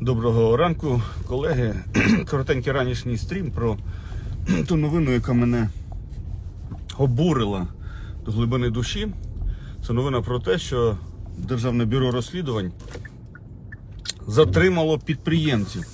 Доброго ранку, колеги. Коротенький ранішній стрім про ту новину, яка мене обурила до глибини душі. Це новина про те, що Державне бюро розслідувань затримало підприємців,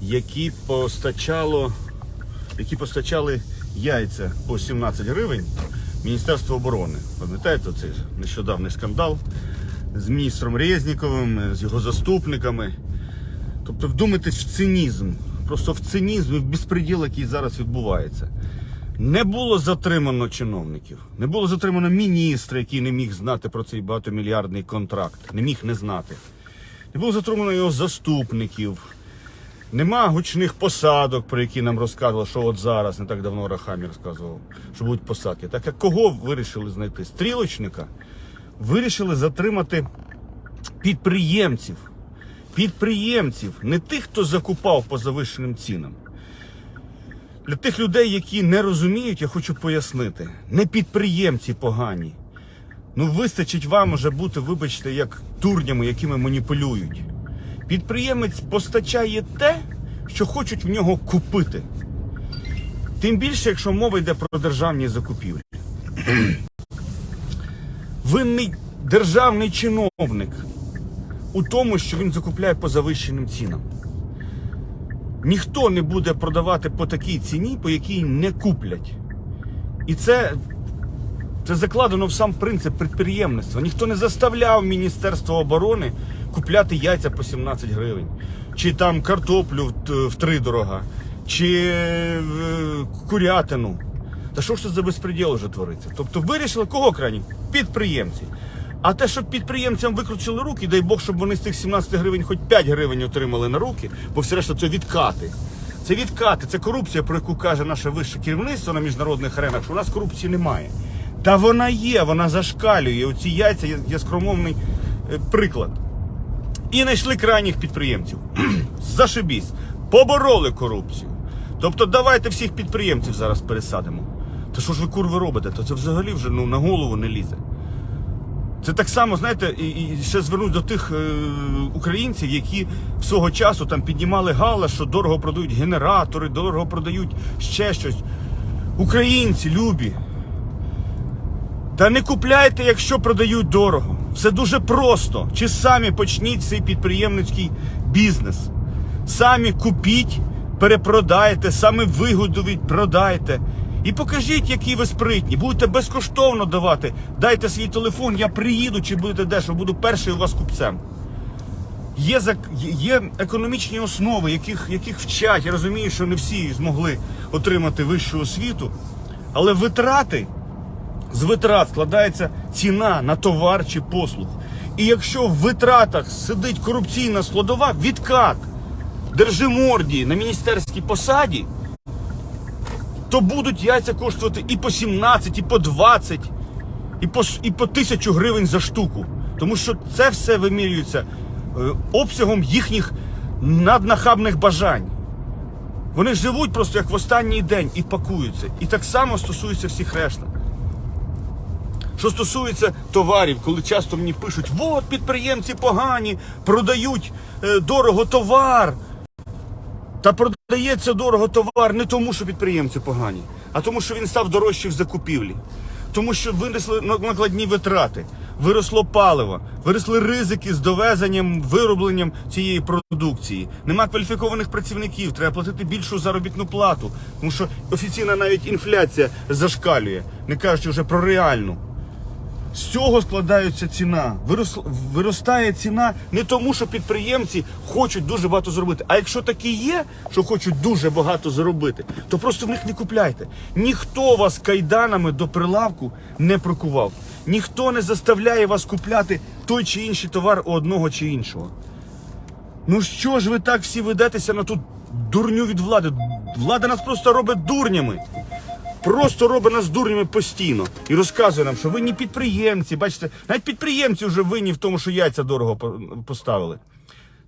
які постачало, які постачали яйця по 17 гривень Міністерство оборони. Пам'ятаєте цей нещодавний скандал з міністром Резніковим, з його заступниками. Тобто вдумайтесь в цинізм, просто в цинізм і в безпреділ, який зараз відбувається. Не було затримано чиновників, не було затримано міністра, який не міг знати про цей багатомільярдний контракт, не міг не знати. Не було затримано його заступників. Нема гучних посадок, про які нам розказували, що от зараз, не так давно Рахамі розказував, що будуть посадки. Так як кого вирішили знайти? Стрілочника. Вирішили затримати підприємців. Підприємців, не тих, хто закупав по завищеним цінам. Для тих людей, які не розуміють, я хочу пояснити. Не підприємці погані. Ну, вистачить вам уже бути, вибачте, як дурнями, якими маніпулюють. Підприємець постачає те, що хочуть в нього купити. Тим більше, якщо мова йде про державні закупівлі. Винний державний чиновник у тому, що він закупляє по завищеним цінам. Ніхто не буде продавати по такій ціні, по якій не куплять. І це, це закладено в сам принцип підприємництва. Ніхто не заставляв Міністерство оборони купляти яйця по 17 гривень, чи там картоплю в- в три дорога, чи е, курятину. Та що ж це за безпреділ вже твориться? Тобто вирішили кого крайні? Підприємці. А те, щоб підприємцям викрутили руки, дай Бог, щоб вони з тих 17 гривень хоч 5 гривень отримали на руки, бо все решта це відкати. Це відкати, це корупція, про яку каже наше вище керівництво на міжнародних аренах, що у нас корупції немає. Та вона є, вона зашкалює. Оці яйця є, є скромовний е, приклад. І знайшли крайніх підприємців. Зашибісь. Побороли корупцію. Тобто давайте всіх підприємців зараз пересадимо. Та що ж ви курви робите? То це взагалі вже ну, на голову не лізе. Це так само, знаєте, і, і ще звернусь до тих е, українців, які свого часу там піднімали гала, що дорого продають генератори, дорого продають ще щось. Українці, любі. Та не купляйте, якщо продають дорого. Все дуже просто. Чи самі почніть цей підприємницький бізнес. Самі купіть, перепродайте, самі вигодовіть, продайте. І покажіть, які ви спритні. Будете безкоштовно давати. Дайте свій телефон, я приїду чи будете дешево, буду перший у вас купцем. Є, є економічні основи, яких, яких вчать. Я розумію, що не всі змогли отримати вищу освіту, але витрати з витрат складається ціна на товар чи послуг. І якщо в витратах сидить корупційна складова, відкат держиморді на міністерській посаді, то будуть яйця коштувати і по 17, і по 20, і по, і по тисячу гривень за штуку. Тому що це все вимірюється е, обсягом їхніх наднахабних бажань. Вони живуть просто як в останній день і пакуються. І так само стосується всіх решта. Що стосується товарів, коли часто мені пишуть, от підприємці погані, продають е, дорого товар. Та продається дорого товар не тому, що підприємці погані, а тому, що він став дорожчий в закупівлі. Тому що виросли накладні витрати, виросло паливо, виросли ризики з довезенням, виробленням цієї продукції. Нема кваліфікованих працівників, треба платити більшу заробітну плату. Тому що офіційна навіть інфляція зашкалює, не кажучи вже про реальну. З цього складається ціна. Вирос- Виростає ціна не тому, що підприємці хочуть дуже багато зробити. А якщо такі є, що хочуть дуже багато заробити, то просто в них не купляйте. Ніхто вас кайданами до прилавку не прокував. Ніхто не заставляє вас купляти той чи інший товар у одного чи іншого. Ну що ж ви так всі ведетеся на ту дурню від влади? Влада нас просто робить дурнями. Просто робить нас дурнями постійно і розказує нам, що винні підприємці. Бачите, навіть підприємці вже винні в тому, що яйця дорого поставили.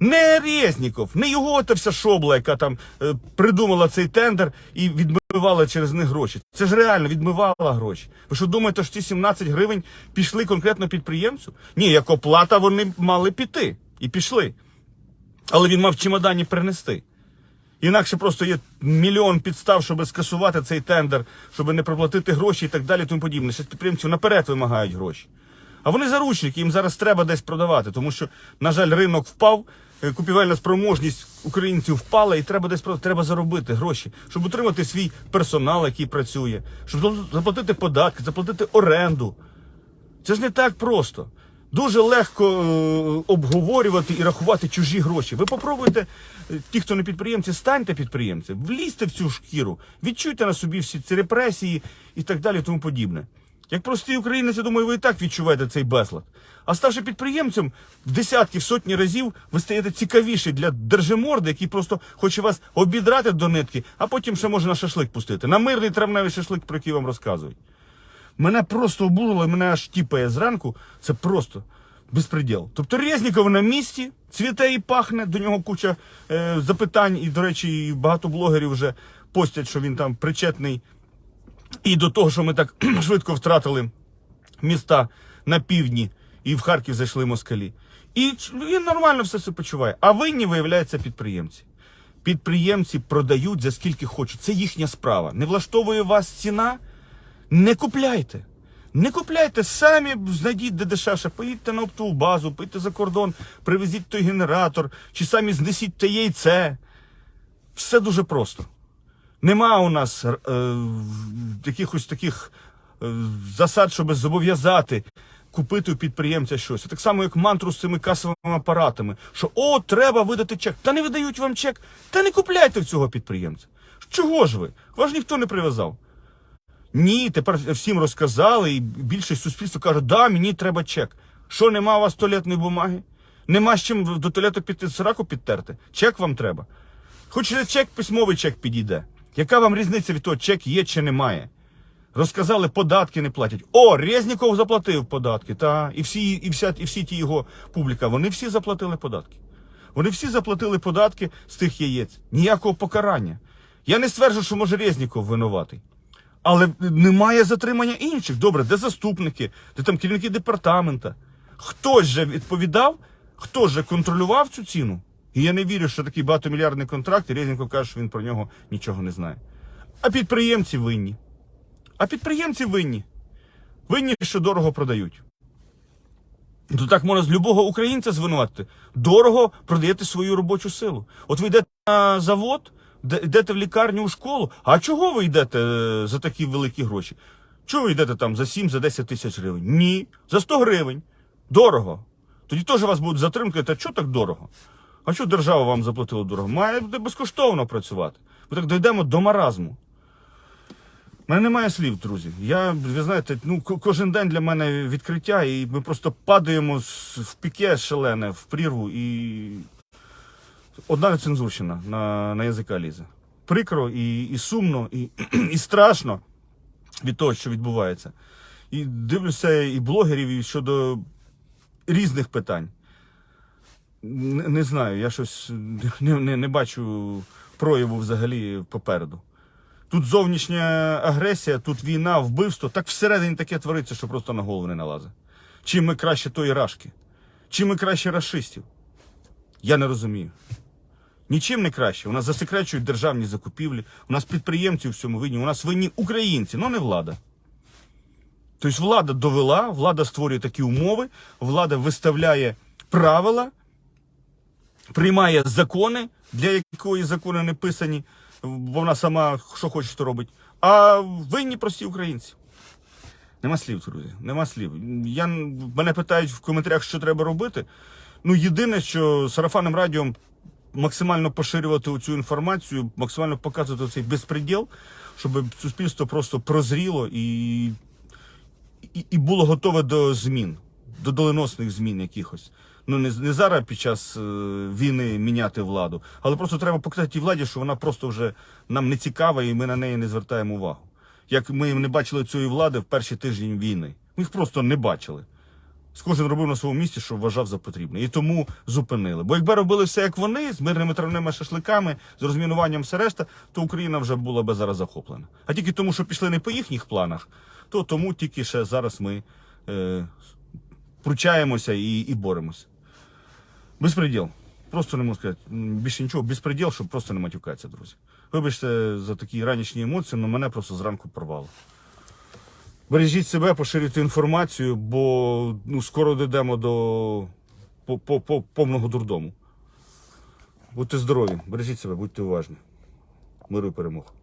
Не Резніков, не його та вся шобла, яка там е, придумала цей тендер і відмивала через них гроші. Це ж реально відмивала гроші. Ви що думаєте, що ці 17 гривень пішли конкретно підприємцю? Ні, як оплата вони мали піти і пішли. Але він мав чемодані принести. Інакше просто є мільйон підстав, щоб скасувати цей тендер, щоб не проплатити гроші і так далі, тому подібне. Ще підприємців наперед вимагають гроші. А вони заручники, їм зараз треба десь продавати, тому що, на жаль, ринок впав, е, купівельна спроможність українців впала, і треба десь треба заробити гроші, щоб утримати свій персонал, який працює, щоб заплатити податки, заплатити оренду. Це ж не так просто. Дуже легко е, обговорювати і рахувати чужі гроші. Ви попробуйте, е, ті, хто не підприємці, станьте підприємцем, влізьте в цю шкіру, відчуйте на собі всі ці репресії і так далі, тому подібне. Як простий українець, я думаю, ви і так відчуваєте цей безлад. А ставши підприємцем, в десятки, сотні разів ви стаєте цікавіші для держиморди, який просто хоче вас обідрати до нитки, а потім ще може на шашлик пустити. На мирний травневий шашлик, про який вам розказують. Мене просто обурило, мене аж тіпає зранку. Це просто безпреділ. Тобто Резніков на місці, цвіте і пахне, до нього куча е, запитань, і, до речі, і багато блогерів вже постять, що він там причетний. І до того, що ми так швидко втратили міста на півдні, і в Харків зайшли москалі. І він нормально все це почуває. А винні, виявляються, підприємці. Підприємці продають за скільки хочуть. Це їхня справа. Не влаштовує вас ціна, не купляйте. Не купляйте, самі знайдіть де дешевше, поїдьте на оптову базу, поїдьте за кордон, привезіть той генератор, чи самі знесіть те яйце. Все дуже просто. Нема у нас е, якихось таких е, засад, щоб зобов'язати купити у підприємця щось. Так само, як мантру з цими касовими апаратами, що о, треба видати чек. Та не видають вам чек, та не купляйте в цього підприємця. Чого ж ви? Вас ніхто не прив'язав. Ні, тепер всім розказали, і більшість суспільства каже, да, мені треба чек. Що, нема у вас туалетної бумаги? Нема з чим до туалету піти сраку підтерти? Чек вам треба. Хочете чек, письмовий чек підійде. Яка вам різниця від того, чек є чи немає? Розказали, податки не платять. О, Резніков заплатив податки. Та, і всі, і, вся, і всі ті його публіка, вони всі заплатили податки. Вони всі заплатили податки з тих яєць. Ніякого покарання. Я не стверджую, що може Резніков винуватий. Але немає затримання інших. Добре, де заступники, де там керівники департамента. Хтось же відповідав, хтось же контролював цю ціну. І я не вірю, що такий багатомільярдний контракт, і Резніков каже, що він про нього нічого не знає. А підприємці винні. А підприємці винні. Винні, що дорого продають. То так можна з любого українця звинуватити. Дорого продаєте свою робочу силу. От ви йдете на завод, йдете в лікарню у школу. А чого ви йдете е, за такі великі гроші? Чого ви йдете там за 7, за 10 тисяч гривень? Ні, за 100 гривень. Дорого. Тоді теж вас будуть затримки, та чого так дорого? А що держава вам заплатила дорого? Має безкоштовно працювати. Ми так дійдемо до маразму. У мене немає слів, друзі. Я, ви знаєте, ну кожен день для мене відкриття, і ми просто падаємо в піке шалене, в прірву, і одна цензурщина на, на язика лізе. Прикро і, і сумно, і, і страшно від того, що відбувається. І дивлюся і блогерів і щодо різних питань. Не, не знаю, я щось не, не, не бачу прояву взагалі попереду. Тут зовнішня агресія, тут війна, вбивство, так всередині таке твориться, що просто на голову не налазить. Чим ми краще тої рашки? Чим ми краще расистів? Я не розумію. Нічим не краще. У нас засекречують державні закупівлі, у нас підприємці в цьому винні, у нас винні українці, ну не влада. Тобто влада довела, влада створює такі умови, влада виставляє правила, приймає закони, для якої закони не писані, бо вона сама що хоче, то робить. А винні прості українці. Нема слів, друзі, нема слів. Я, мене питають в коментарях, що треба робити. Ну, єдине, що сарафанним радіо максимально поширювати цю інформацію, максимально показувати цей безпреділ, щоб суспільство просто прозріло і, і, і було готове до змін, до доленосних змін якихось. Ну не, не зараз під час е, війни міняти владу, але просто треба показати тій владі, що вона просто вже нам не цікава і ми на неї не звертаємо увагу. Як ми не бачили цієї влади в перші тижні війни. Ми їх просто не бачили. Кожен робив на своєму місці, що вважав за потрібне. І тому зупинили. Бо якби робили все як вони, з мирними травними шашликами, з розмінуванням все решта, то Україна вже була би зараз захоплена. А тільки тому, що пішли не по їхніх планах, то тому тільки ще зараз ми е, пручаємося і, і боремося. Безпреділ. просто не можу сказати. Більше нічого, безпреділ, щоб просто не матюкатися, друзі. Вибачте за такі ранішні емоції, але мене просто зранку порвало. Бережіть себе, поширюйте інформацію, бо ну, скоро дійдемо до по, по, по, повного дурдому. Будьте здорові, бережіть себе, будьте уважні. Миру і перемог.